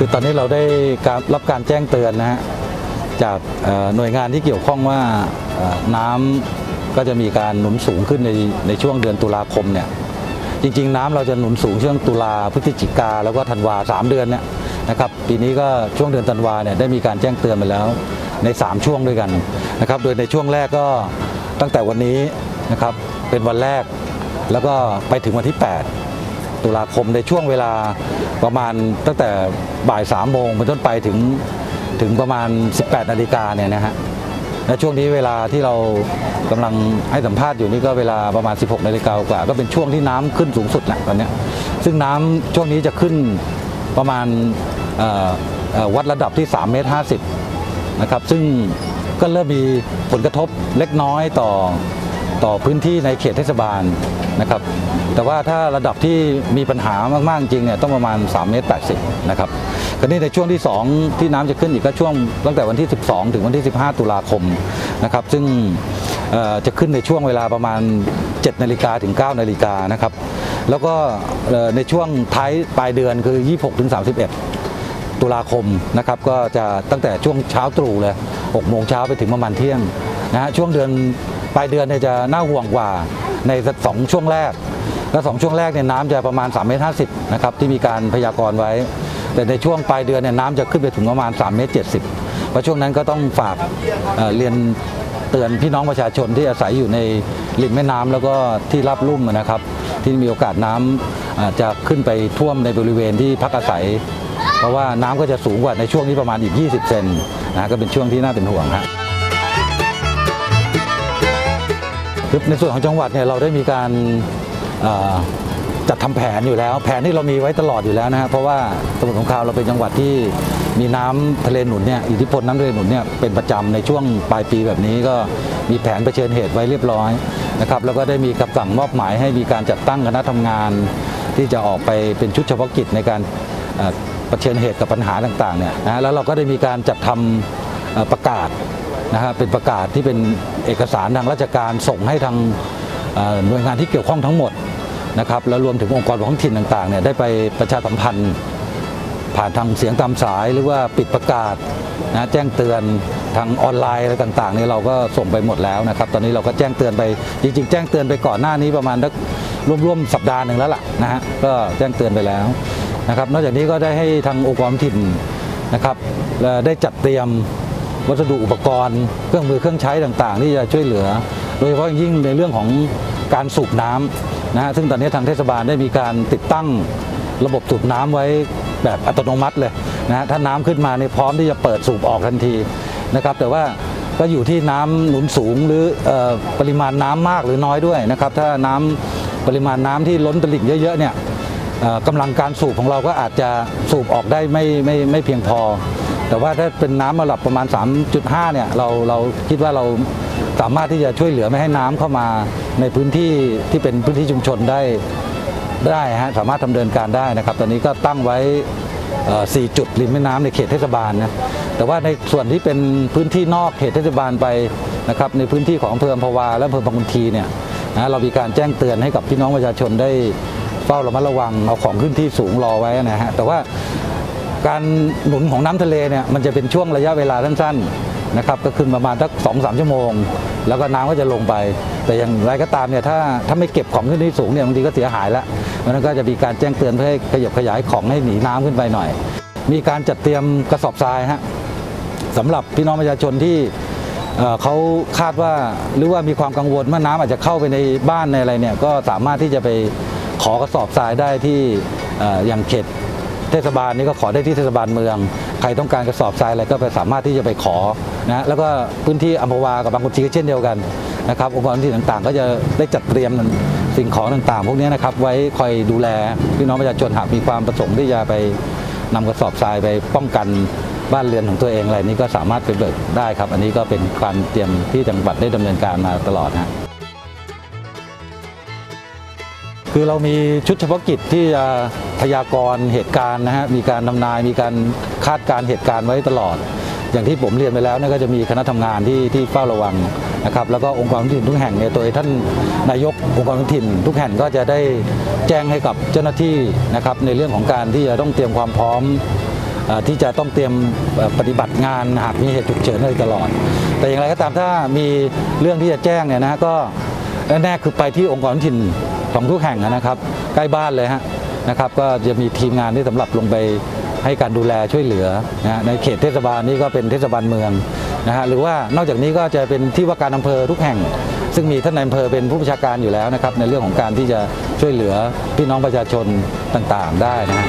คือตอนนี้เราได้การรับการแจ้งเตือนนะฮะจากหน่วยงานที่เกี่ยวข้องว่าน้ำก็จะมีการหนุนสูงขึ้นในในช่วงเดือนตุลาคมเนี่ยจริง ๆ น้ำเราจะหนุนสูงช่วงตุลาพฤศจิกาแล้วก็ธันวาสามเดือนเนี่ยนะครับปีนี้ก็ช่วงเดือนธันวาเนี่ยได้มีการแจ้งเตือนไปแล้วใน 3 ช่วงด้วยกันนะครับโดยในช่วงแรกก็ตั้งแต่วันนี้นะครับเป็นวันแรกแล้วก็ไปถึงวันที่ 8 ตุลาคมในช่วงเวลาประมาณตั้งแต่บ่าย3โมงเป็นต้นไปถึงถึงประมาณ 18 นาฬิกาเนี่ยนะฮะและช่วงนี้เวลาที่เรากำลังให้สัมภาษณ์อยู่นี่ก็เวลาประมาณ 16 นาฬิกากว่า ก็เป็นช่วงที่น้ำขึ้นสูงสุดแหละตอนนี้ซึ่งน้ำช่วงนี้จะขึ้นประมาณวัดระดับที่ 3 เมตร 50 นะครับ ซึ่งก็เริ่มมีผลกระทบเล็กน้อยต่อต่อพื้นที่ในเขตเทศบาล นะครับ แต่ว่าถ้าระดับที่มีปัญหามากๆจริงเนี่ยต้องประมาณ3เมตร80นะครับคราวนี้ในช่วงที่ 2 ที่น้ำจะขึ้นอีกก็ช่วงตั้งแต่วันที่ 12 ถึงวันที่ 15 ตุลาคมนะครับ ซึ่งจะขึ้นในช่วงเวลาประมาณ 7 นาฬิกาถึง 9 นาฬิกานะครับ แล้วก็ในช่วงท้ายปลายเดือนคือ 26 ถึง 31 ตุลาคมนะครับก็จะตั้งแต่ช่วงเช้าตรู่เลย6โมงเช้าไปถึงประมาณเที่ยงนะฮะช่วงเดือนปลายเดือนเนี่ยจะน่าห่วงกว่า ในสองช่วงแรก และสองช่วงแรกเนี่ยน้ำจะประมาณ3เมตร50นะครับที่มีการพยากรณ์ไว้ แต่ในช่วงปลายเดือนเนี่ยน้ำจะขึ้นไปถึงประมาณ3เมตร70เพราะช่วงนั้นก็ต้องฝากเเรียนเตือนพี่น้องประชาชนที่อาศัยอยู่ในริมแม่น้ำแล้วก็ที่รับลุ่มนะครับ ที่มีโอกาสน้ำอ่าจะขึ้นไปท่วมในบริเวณที่พักอาศัย เพราะว่าน้ำก็จะสูงกว่าในช่วงนี้ประมาณอีก 20 เซนนะก็เป็นช่วงที่น่าเป็นห่วงฮะคื ในส่วนของจังหวัดเนี่ยเราได้มีการจัดทำแผนอยู่แล้ว แผนที่เรามีไว้ตลอดอยู่แล้วนะฮะเพราะว่าสมุทรสงครามเราเป็นจังหวัดที่มีน้ำทะเลหนุนเนี่ยอิทธิพลน้ำทะเลหนุนเนี่ยเป็นประจำในช่วงปลายปีแบบนี้ก็มีแผนเผชิญเหตุไว้เรียบร้อยนะครับแล้วก็ได้มีคำสั่งมอบหมายให้มีการจัดตั้งคณะทำงาน ที่จะออกไปเป็นชุดเฉพาะกิจในการเอ่อเผชิญเหตุกับปัญหาต่างๆเนี่ยนะแล้วเราก็ได้มีการจัดทำเอ่อประกาศ นะฮะเป็นประกาศที่เป็นเอกสารทางราชการส่งให้ทางหน่วยงานที่เกี่ยวข้องทั้งหมดนะครับแล้วรวมถึงองค์กรท้องถิ่นต่างๆเนี่ยได้ไปประชาสัมพันธ์ ผ่านทางเสียงตามสายหรือว่าปิดประกาศนะแจ้งเตือนทางออนไลน์อะไรต่างๆนี่เราก็ส่งไปหมดแล้วนะครับตอนนี้เราก็แจ้งเตือนไปจริงๆ แจ้งเตือนไปก่อนหน้านี้ประมาณร่วมๆสัปดาห์หนึ่งแล้วล่ะนะฮะก็แจ้งเตือนไปแล้วนะครับนอกจากนี้ก็ได้ให้ทางองค์กรท้องถิ่นนะครับและได้จัดเตรียม วัสดุอุปกรณ์ เครื่องมือเครื่องใช้ต่างๆ ที่จะช่วยเหลือ โดยเฉพาะยิ่งในเรื่องของการสูบน้ำนะฮะซึ่งตอนนี้ทางเทศบาลได้มีการติดตั้งระบบสูบน้ำไว้แบบอัตโนมัติเลยนะฮะถ้าน้ำขึ้นมาในยพร้อมที่จะเปิดสูบออกทันทีนะครับ แต่ว่าก็อยู่ที่น้ำหนุนสูงหรือออปริมาณน้ำมากหรือน้อยด้วยนะครับ ถ้าน้ำปริมาณน้ำที่ล้นตลิ่งเยอะๆเนี่ยกำลังการสูบของเราก็อาจจะสูบออกได้ไม่ไม่ไม่เพียงพอ แต่ว่าถ้าเป็นน้ำระดับประมาณ 3.5 เนี่ยเราเราคิดว่าเราสามารถที่จะช่วยเหลือไม่ให้น้ำเข้ามาในพื้นที่ที่เป็นพื้นที่ชุมชนได้ได้ฮะสามารถดำเนินการได้นะครับ ตอนนี้ก็ตั้งไว้เอ่อ4จุดริมแม่น้ำในเขตเทศบาลนะแต่ว่าในส่วนที่เป็นพื้นที่นอกเขตเทศบาลไปนะครับในพื้นที่ของอำเภออัมพวาและอำเภอบางขุนทีเนี่ยนะเรามีการแจ้งเตือนให้กับพี่น้องประชาชนได้เฝ้าระมัดระวังเอาของขึ้นที่สูงรอไว้นะฮะแต่ว่า การหนุนของน้ำทะเลเนี่ยมันจะเป็นช่วงระยะเวลาสั้นๆนะครับก็ขึ้นประมาณสักสองสามชั่วโมง แล้วก็น้ำก็จะลงไป แต่อย่างไรก็ตามเนี่ยถ้าถ้าไม่เก็บของขึ้นที่สูงเนี่ยบางทีก็เสียหายแล้วเพราะนั้นก็จะมีการแจ้งเตือนเพื่อให้ขยับขยายของให้หนีน้ำขึ้นไปหน่อย มีการจัดเตรียมกระสอบทรายฮะสำหรับพี่น้องประชาชนที่เขาคาดว่าหรือว่ามีความกังวลว่าน้ำอาจจะเข้าไปในบ้านในอะไรเนี่ยก็สามารถที่จะไปขอกระสอบทรายได้ที่ออย่างเขต เทศบาลนี่ก็ขอได้ที่เทศบาลเมือง ใครต้องการกระสอบทรายอะไรก็ไปสามารถที่จะไปขอนะแล้วก็พื้นที่อัมพวากับบางกุชีก็เช่นเดียวกันนะครับองค์กรท้องถิ่ต่างๆ ก็จะได้จัดเตรียมสิ่งของต่างๆ พวกนี้นะครับไว้คอยดูแลพี่น้องประชาชนหากมีความประสงค์ที่จะไปนำกระสอบทรายไปป้องกันบ้านเรือนของตัวเองอะไรนี้ก็สามารถไปเบิกได้ครับ อันนี้ก็เป็นการเตรียมที่จังหวัดได้ดำเนินการมาตลอดนะ คือเรามีชุดเฉพาะกิจที่จะพยากรณ์เหตุการณ์นะฮะมีการทำนายมีการคาดการณ์เหตุการณ์ไว้ตลอด อย่างที่ผมเรียนไปแล้วเนี่ยก็จะมีคณะทำงานที่ที่เฝ้าระวังนะครับแล้วก็องค์กรท้องถิ่นทุกแห่งเนี่ยโดยท่านนายกองค์กรท้องถิ่น ทุกแห่งก็จะได้แจ้งให้กับเจ้าหน้าที่นะครับในเรื่องของการที่จะต้องเตรียมความพร้อมที่จะต้องเตรียมปฏิบัติงานหากมีเหตุฉุกเฉินอะไรตลอด แต่อย่างไรก็ตามถ้ามีเรื่องที่จะแจ้งเนี่ยนะก็แน่ๆคือไปที่องค์กรท้องถิ่น ของทุกแห่งนะครับ ใกล้บ้านเลยฮะนะครับ ก็จะมีทีมงานที่สำหรับลงไปให้การดูแลช่วยเหลือนะในเขตเทศบาลนี่ก็เป็นเทศบาลเมืองนะฮะหรือว่านอกจากนี้ก็จะเป็นที่ว่าการอำเภอทุกแห่ง ซึ่งมีท่านนายอำเภอเป็นผู้ประชาการอยู่แล้วนะครับ ในเรื่องของการที่จะช่วยเหลือพี่น้องประชาชนต่างๆ ได้นะฮะ